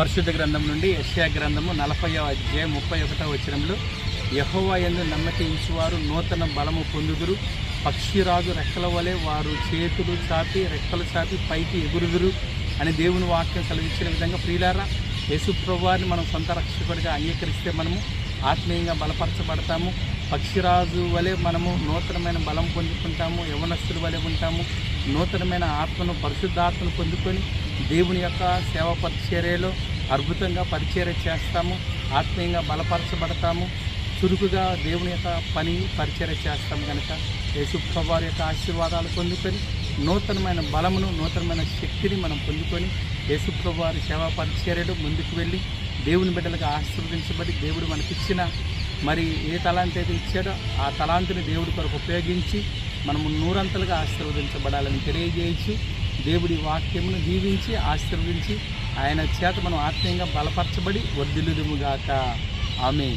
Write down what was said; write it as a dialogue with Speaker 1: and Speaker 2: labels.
Speaker 1: పరిశుద్ధ గ్రంథం నుండి యశ్యా గ్రంథము నలభై అధ్యాయం ముప్పై ఒకటో వచనంలో యహోవా ఎందు నమ్మకి ఇంచువారు నూతన బలము పొందుదురు. పక్షిరాజు రెక్కల వలె వారు చేతులు చాపి రెక్కలు చాపి పైకి ఎగురుదురు అని దేవుని వాక్యం సెలవిచ్చిన విధంగా ప్రియులారా యేసు ప్రభువారిని మనం సొంత రక్షకుడిగా అంగీకరిస్తే మనము ఆత్మీయంగా బలపరచబడతాము. పక్షిరాజు వలె మనము నూతనమైన బలం పొందుకుంటాము యవనస్తుల వలె ఉంటాము. నూతనమైన ఆత్మను పరిశుద్ధాత్మను పొందుకొని దేవుని యొక్క సేవ పరిచర్యలో అద్భుతంగా పరిచర్య చేస్తాము ఆత్మీయంగా బలపరచబడతాము. చురుకుగా దేవుని యొక్క పని పరిచర్య చేస్తాం కనుక యేసుప్రభువారి యొక్క ఆశీర్వాదాలు పొందుకొని నూతనమైన బలమును నూతనమైన శక్తిని మనం పొందుకొని యేసుప్రభువారి సేవా పరిచర్యలు ముందుకు వెళ్ళి దేవుని బిడ్డలకు ఆశీర్వదించబడి దేవుడు మనకిచ్చిన మరి ఏ తలాంతి అయితే ఇచ్చాడో ఆ తలాంతిని దేవుడి కొరకు ఉపయోగించి మనము నూరంతలుగా ఆశీర్వదించబడాలని తెలియజేయించి దేవుడి వాక్యమును దీవించి ఆశీర్వదించి ఆయన చేత మనం ఆత్మీయంగా బలపరచబడి వర్ధిల్లుదుముగాక ఆమె